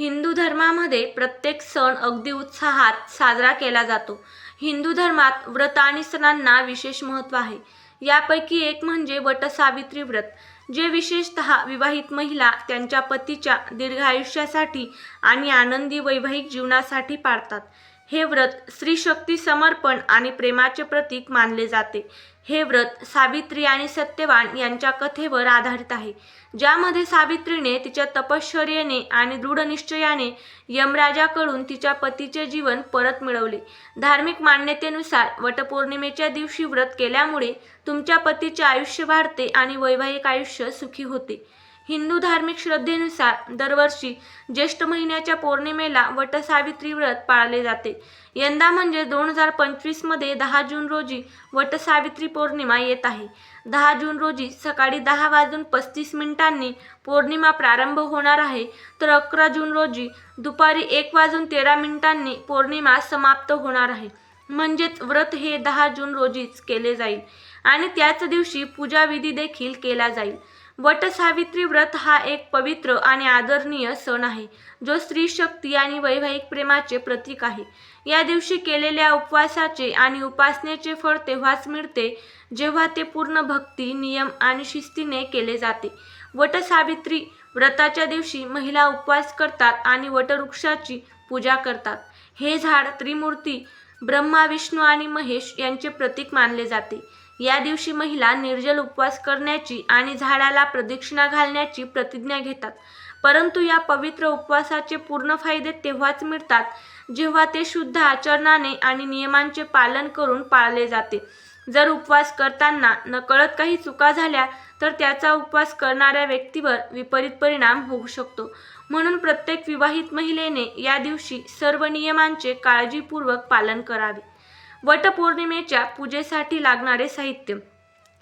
हिंदू धर्मामध्ये प्रत्येक सण अगदी उत्साहात साजरा केला जातो. हिंदू धर्मात व्रत आणि सणांना विशेष महत्त्व आहे. यापैकी एक म्हणजे वटसावित्री व्रत जे विशेषतः विवाहित महिला त्यांच्या पतीच्या दीर्घायुष्यासाठी आणि आनंदी वैवाहिक जीवनासाठी पाळतात. हे व्रत स्त्रीशक्ती समर्पण आणि प्रेमाचे प्रतीक मानले जाते. हे व्रत सावित्री आणि सत्यवान यांच्या कथेवर आधारित आहे. ज्यामध्ये सावित्रीने तिच्या तपश्चर्येने आणि दृढनिश्चयाने यमराजाकडून तिच्या पतीचे जीवन परत मिळवले. धार्मिक मान्यतेनुसार वटपौर्णिमेच्या दिवशी व्रत केल्यामुळे तुमच्या पतीचे आयुष्य वाढते आणि वैवाहिक आयुष्य सुखी होते. हिंदू धार्मिक श्रद्धेनुसार दरवर्षी ज्येष्ठ महिन्याच्या पौर्णिमेला वटसावित्री व्रत पाळले जाते. यंदा म्हणजे दोन हजार पंचवीसमध्ये दहा जून रोजी वटसावित्री पौर्णिमा येत आहे. दहा जून रोजी सकाळी दहा वाजून पस्तीस मिनिटांनी पौर्णिमा प्रारंभ होणार आहे. तर अकरा जून रोजी दुपारी एक वाजून तेरा मिनिटांनी पौर्णिमा समाप्त होणार आहे. म्हणजेच व्रत हे दहा जून रोजीच केले जाईल आणि त्याच दिवशी पूजाविधी देखील केला जाईल. वटसावित्री व्रत हा एक पवित्र आणि आदरणीय सण आहे जो स्त्री शक्ती आणि वैवाहिक प्रेमाचे प्रतीक आहे. या दिवशी केलेल्या उपवासाचे आणि उपासनेचे फळ तेव्हाच मिळते जेव्हा ते पूर्ण भक्ती नियम आणि शिस्तीने केले जाते. वटसावित्री व्रताच्या दिवशी महिला उपवास करतात आणि वटवृक्षाची पूजा करतात. हे झाड त्रिमूर्ती ब्रह्मा विष्णू आणि महेश यांचे प्रतीक मानले जाते. या दिवशी महिला निर्जल उपवास करण्याची आणि झाडाला प्रदक्षिणा घालण्याची प्रतिज्ञा घेतात. परंतु या पवित्र उपवासाचे पूर्ण फायदे तेव्हाच मिळतात जेव्हा ते शुद्ध आचरणाने आणि नियमांचे पालन करून पाळले जाते. जर उपवास करताना नकळत काही चुका झाल्या तर त्याचा उपवास करणाऱ्या व्यक्तीवर विपरीत परिणाम होऊ शकतो. म्हणून प्रत्येक विवाहित महिलेने या दिवशी सर्व नियमांचे काळजीपूर्वक पालन करावे. वटपौर्णिमेच्या पूजेसाठी लागणारे साहित्य.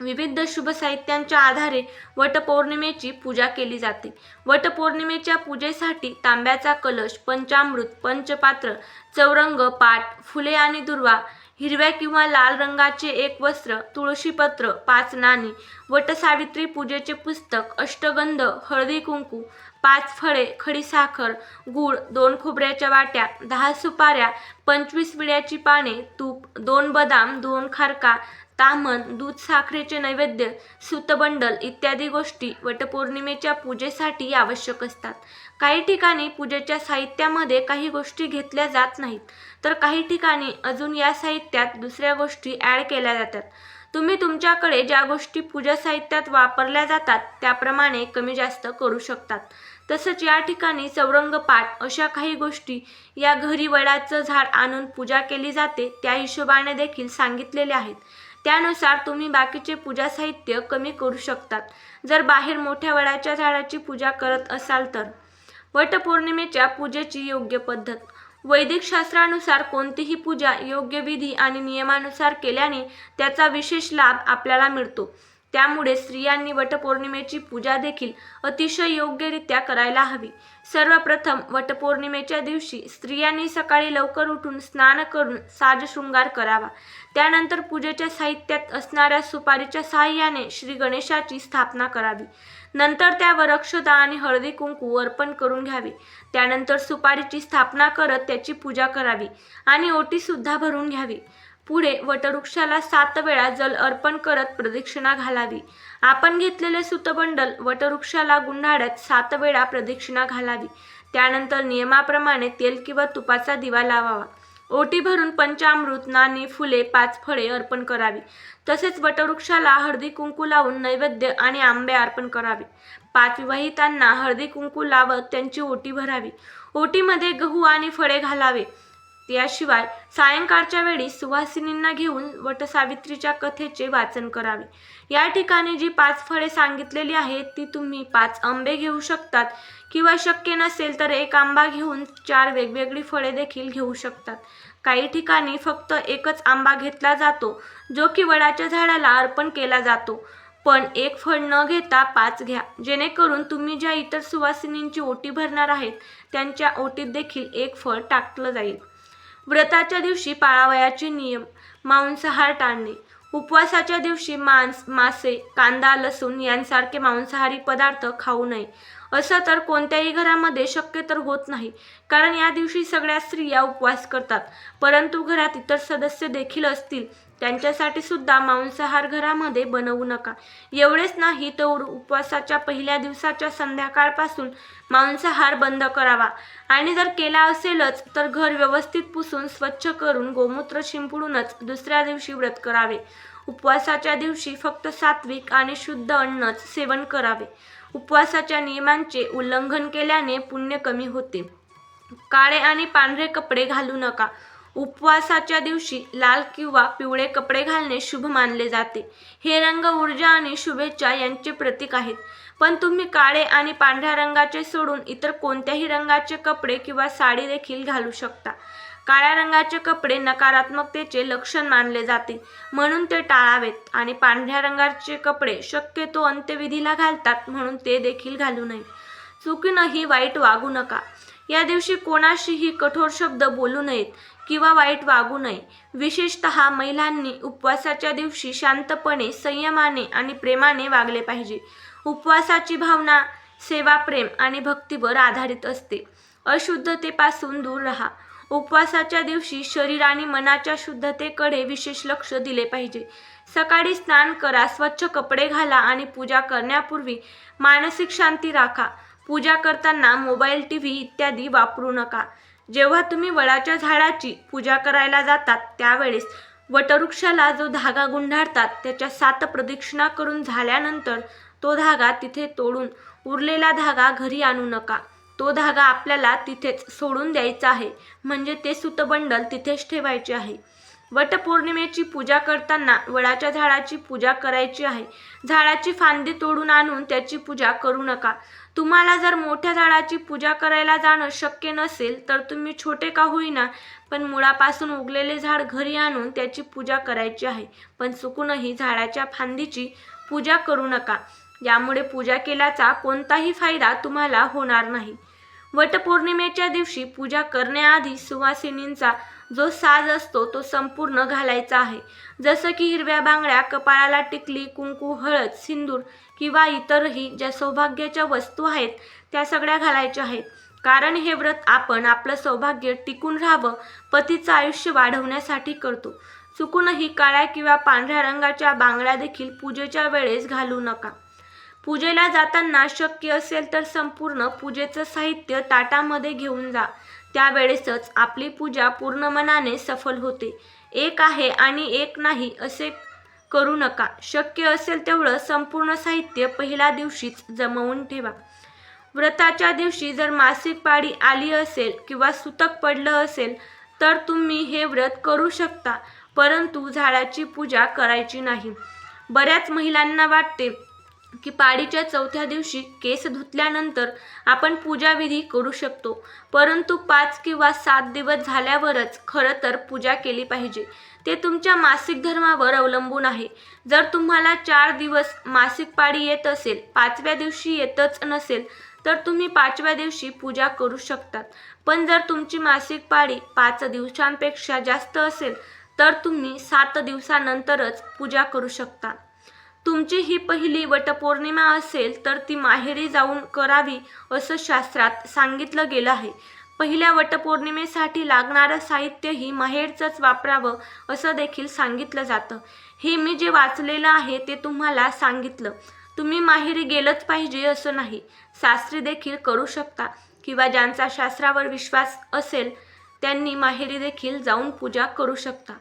विविध शुभ साहित्यांच्या आधारे वटपौर्णिमेची पूजा केली जाते. वटपौर्णिमेच्या पूजेसाठी तांब्याचा कलश पंचामृत पंचपात्र चौरंग पाट फुले आणि दुर्वा हिरव्या किंवा लाल रंगाचे एक वस्त्र तुळशीपत्र पाच नाणी वटसावित्री पूजेचे पुस्तक अष्टगंध हळदी कुंकू पाच फळे खडीसाखर गूळ दोन खोबऱ्याच्या वाट्या दहा सुपाऱ्या पंचवीस विड्याची पाने तूप दोन बदाम दोन खारका तामण दूध साखरेचे नैवेद्य सुतबंडल इत्यादी गोष्टी वटपौर्णिमेच्या पूजेसाठी आवश्यक असतात. काही ठिकाणी पूजेच्या साहित्यामध्ये काही गोष्टी घेतल्या जात नाहीत. तर काही ठिकाणी अजून या साहित्यात दुसऱ्या गोष्टी ॲड केल्या जातात. तुम्ही तुमच्याकडे ज्या गोष्टी पूजा साहित्यात वापरल्या जातात त्याप्रमाणे कमी जास्त करू शकतात. तसंच या ठिकाणी चौरंग पाठ अशा काही गोष्टी या घरी वडाचं झाड आणून पूजा केली जाते त्या हिशोबाने देखील सांगितलेले आहेत. त्यानुसार तुम्ही बाकीचे पूजा साहित्य कमी करू शकतात. जर बाहेर मोठ्या वडाच्या झाडाची पूजा करत असाल तर. वटपौर्णिमेच्या पूजेची योग्य पद्धत. वैदिक शास्त्रानुसार कोणतीही पूजा योग्य विधी आणि नियमानुसार केल्याने त्याचा विशेष लाभ आपल्याला मिळतो. त्यामुळे स्त्रियांनी वटपौर्णिमेची पूजा देखील अतिशय योग्यरित्या करायला हवी. सर्वप्रथम वटपौर्णिमेच्या दिवशी स्त्रियांनी सकाळी लवकर उठून स्नान करून साजशृंगार करावा. त्यानंतर पूजेच्या साहित्यात असणाऱ्या सुपारीच्या साहाय्याने श्री गणेशाची स्थापना करावी. नंतर त्यावर अक्षता आणि हळदी कुंकू अर्पण करून घ्यावे. त्यानंतर सुपारीची स्थापना करत त्याची पूजा करावी आणि ओटीसुद्धा भरून घ्यावी. पुढे वटवृक्षाला सात वेळा जल अर्पण करत प्रदक्षिणा घालावी. आपण घेतलेले सुतबंडल वटवृक्षाला गुंडाळ्यात सात वेळा प्रदक्षिणा घालावी. त्यानंतर नियमाप्रमाणे तेल किंवा तुपाचा दिवा लावावा. ओटी भरून पंचामृत नाणी फुले पाच फळे अर्पण करावी. तसेच वटवृक्षाला हळदी कुंकू लावून नैवेद्य आणि आंबे अर्पण करावे. पाच विवाहितांना हळदी कुंकू लावत त्यांची ओटी भरावी. ओटीमध्ये गहू आणि फळे घालावे. याशिवाय सायंकाळच्या वेळी सुवासिनींना घेऊन वटसावित्रीच्या कथेचे वाचन करावे. या ठिकाणी जी पाच फळे सांगितलेली आहेत ती तुम्ही पाच आंबे घेऊ शकतात किंवा शक्य नसेल तर एक आंबा घेऊन चार वेगवेगळी फळे देखील घेऊ शकतात. काही ठिकाणी फक्त एकच आंबा घेतला जातो जो की वडाच्या झाडाला अर्पण केला जातो. पण एक फळ न घेता पाच घ्या. जेणेकरून तुम्ही ज्या इतर सुवासिनींची ओटी भरणार आहेत त्यांच्या ओटीत देखील एक फळ टाकलं जाईल. व्रताच्या दिवशी पाळावयाचे नियम. मांसाहार टाळणे. उपवासाच्या दिवशी मांस मासे कांदा लसूण यांसारखे मांसाहारी पदार्थ खाऊ नये. असं तर कोणत्याही घरामध्ये शक्य तर होत नाही. कारण या दिवशी सगळ्या स्त्रिया उपवास करतात. परंतु घरात इतर सदस्य देखील असतील. त्यांच्यासाठी सुद्धा मांसाहार घरामध्ये बनवू नका. एवढेच नाही तर उपवासाच्या पहिल्या दिवसाच्या संध्याकाळपासून मांसाहार बंद करावा. आणि जर केला असेलच तर घर व्यवस्थित पुसून स्वच्छ करून गोमूत्र शिंपडूनच दुसऱ्या दिवशी व्रत करावे. उपवासाच्या दिवशी फक्त सात्विक आणि शुद्ध अन्नच सेवन करावे. उपवासाच्या नियमांचे उल्लंघन केल्याने पुण्य कमी होते. काळे आणि पांढरे कपडे घालू नका. उपवासाच्या दिवशी लाल किंवा पिवळे कपडे घालणे शुभ मानले जाते. हे रंग ऊर्जा आणि शुभेच्छा यांचे प्रतीक आहेत. पण तुम्ही काळे आणि पांढऱ्या रंगाचे सोडून इतर कोणत्याही रंगाचे कपडे किंवा साडी देखील घालू शकता. काळ्या रंगाचे कपडे नकारात्मकतेचे लक्षण मानले जाते. म्हणून ते टाळावेत आणि पांढऱ्या रंगाचे कपडे शक्यतो अंत्यविधीला घालतात म्हणून ते देखील घालू नये. चुकीनंही वाईट वागू नका. या दिवशी कोणाशीही कठोर शब्द बोलू नयेत. किंवा वाईट वागू नये. विशेषत महिलांनी उपवासाच्या दिवशी शांतपणे संयमाने आणि प्रेमाने वागले पाहिजे. उपवासाची भावना सेवा प्रेम आणि भक्तीवर आधारित असते. अशुद्धतेपासून दूर राहा. उपवासाच्या दिवशी शरीर आणि मनाच्या शुद्धतेकडे विशेष लक्ष दिले पाहिजे. सकाळी स्नान करा स्वच्छ कपडे घाला आणि पूजा करण्यापूर्वी मानसिक शांती राखा. पूजा करताना मोबाईल टी व्ही इत्यादी वापरू नका. जेव्हा तुम्ही वडाच्या झाडाची पूजा करायला जातात त्यावेळेस वटवृक्षाला जो धागा गुंडाळतात त्याच्या सात प्रदक्षिणा करून झाल्यानंतर तो धागा तिथे तोडून उरलेला धागा घरी आणू नका. तो धागा आपल्याला तिथेच सोडून द्यायचा आहे. म्हणजे ते सुतबंडल तिथेच ठेवायचे आहे. वटपौर्णिमेची पूजा करताना वडाच्या झाडाची पूजा करायची आहे. झाडाची फांदी तोडून आणून त्याची पूजा करू नका. तुम्हाला जर मोठ्या झाडाची पूजा करायला जाणं शक्य नसेल तर तुम्ही छोटे का होईना पण मुळापासून उगलेले झाड घरी आणून त्याची पूजा करायची आहे. पण चुकूनही झाडाच्या फांदीची पूजा करू नका. यामुळे पूजा केल्याचा कोणताही फायदा तुम्हाला होणार नाही. वटपौर्णिमेच्या दिवशी पूजा करण्याआधी सुवासिनींचा जो साज असतो तो संपूर्ण घालायचा आहे. जसं की हिरव्या बांगड्या कपाळाला टिकली कुंकू हळद सिंदूर किंवा इतरही ज्या सौभाग्याच्या वस्तू आहेत त्या सगळ्या घालायच्या आहेत. कारण हे व्रत आपण आपलं सौभाग्य टिकून राहावं पतीचं आयुष्य वाढवण्यासाठी करतो. चुकूनही काळ्या किंवा पांढऱ्या रंगाच्या बांगड्या देखील पूजेच्या वेळेस घालू नका. पूजेला जाताना शक्य असेल तर संपूर्ण पूजेचं साहित्य ताटामध्ये घेऊन जा. त्यावेळेसच आपली पूजा पूर्ण मनाने सफल होते. एक आहे आणि एक नाही असे करू नका. शक्य असेल तेवढं संपूर्ण साहित्य पहिल्या दिवशीच जमवून ठेवा. व्रताच्या दिवशी जर मासिक पाळी आली असेल किंवा सुतक पडलं असेल तर तुम्ही हे व्रत करू शकता परंतु झाडाची पूजा करायची नाही. बऱ्याच महिलांना वाटते की पाळीच्या चौथ्या दिवशी केस धुतल्यानंतर आपण पूजाविधी करू शकतो. परंतु पाच किंवा सात दिवस झाल्यावरच खरं तर पूजा केली पाहिजे. ते तुमच्या मासिक धर्मावर अवलंबून आहे. जर तुम्हाला चार दिवस मासिक पाळी येत असेल पाचव्या दिवशी येतच नसेल तर तुम्ही पाचव्या दिवशी पूजा करू शकतात. पण जर तुमची मासिक पाळी पाच दिवसांपेक्षा जास्त असेल तर तुम्ही सात दिवसानंतरच पूजा करू शकता. तुमची ही पहिली वटपौर्णिमा असेल तर ती माहेरी जाऊन करावी असं शास्त्रात सांगितलं गेलं आहे. पहिल्या वटपौर्णिमेसाठी लागणारं साहित्यही माहेरचंच वापरावं असं देखील सांगितलं जातं. हे मी जे वाचलेलं आहे ते तुम्हाला सांगितलं. तुम्ही माहेरी गेलंच पाहिजे असं नाही. शास्त्री देखील करू शकता किंवा ज्यांचा शास्त्रावर विश्वास असेल त्यांनी माहेरी देखील जाऊन पूजा करू शकता.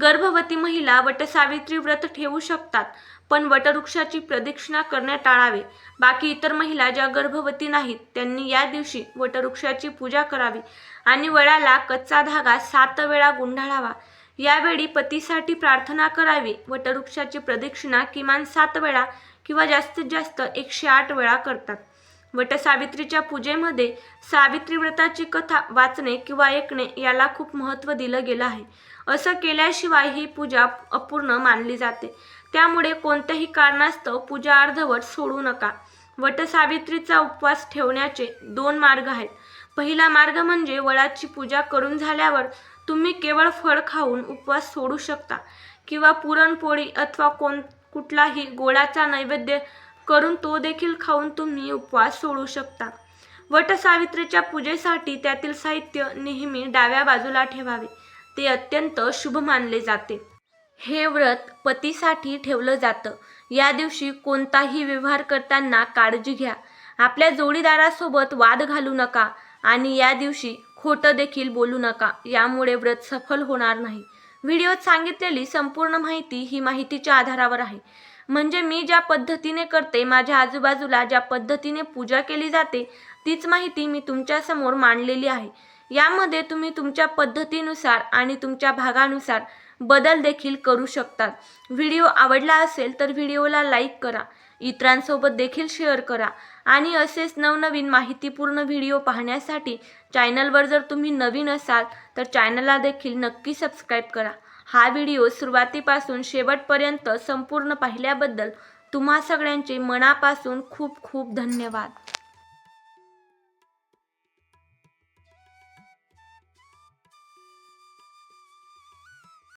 गर्भवती महिला वटसावित्री व्रत ठेवू शकतात पण वटवृक्षाची प्रदक्षिणा करणे टाळावे. बाकी इतर महिला ज्या गर्भवती नाहीत त्यांनी या दिवशी वटवृक्षाची पूजा करावी आणि वडाला कच्चा धागा सात वेळा गुंडाळावा. यावेळी पतीसाठी प्रार्थना करावी. वटवृक्षाची प्रदक्षिणा किमान सात वेळा किंवा जास्तीत जास्त एकशे आठ वेळा करतात. वटसावित्रीच्या पूजेमध्ये सावित्री व्रताची कथा वाचणे किंवा ऐकणे याला खूप महत्त्व दिलं गेलं आहे. असं केल्याशिवाय ही पूजा अपूर्ण मानली जाते. त्यामुळे कोणत्याही कारणास्तव पूजा अर्धवट सोडू नका. वटसावित्रीचा उपवास ठेवण्याचे दोन मार्ग आहेत. पहिला मार्ग म्हणजे वडाची पूजा करून झाल्यावर तुम्ही केवळ फळ खाऊन उपवास सोडू शकता किंवा पुरणपोळी अथवा कोण कुठलाही गोडाचा नैवेद्य करून तो देखील खाऊन तुम्ही उपवास सोडू शकता. वटसावित्रीच्या पूजेसाठी त्यातील साहित्य नेहमी डाव्या बाजूला ठेवावे. ते अत्यंत शुभ मानले जाते. हे व्रत पतीसाठी ठेवलं जातं. या दिवशी कोणताही व्यवहार करताना काळजी घ्या. आपल्या जोडीदारासोबत वाद घालू नका आणि या दिवशी खोटं देखील बोलू नका. यामुळे व्रत सफल होणार नाही. व्हिडिओत सांगितलेली संपूर्ण माहिती ही माहितीच्या आधारावर आहे. म्हणजे मी ज्या पद्धतीने करते माझ्या आजूबाजूला ज्या पद्धतीने पूजा केली जाते तीच माहिती मी तुमच्यासमोर मांडलेली आहे. यामध्ये तुम्ही तुमच्या पद्धतीनुसार आणि तुमच्या भागानुसार बदल देखील करू शकतात. व्हिडिओ आवडला असेल तर व्हिडिओला लाईक करा. इतरांसोबत देखील शेअर करा. आणि असेच नवनवीन माहितीपूर्ण व्हिडिओ पाहण्यासाठी चॅनलवर जर तुम्ही नवीन असाल तर चॅनलला देखील नक्की सबस्क्राईब करा. हा व्हिडिओ सुरुवातीपासून शेवटपर्यंत संपूर्ण पाहिल्याबद्दल तुम्हा सगळ्यांचे मनापासून खूप खूप धन्यवाद.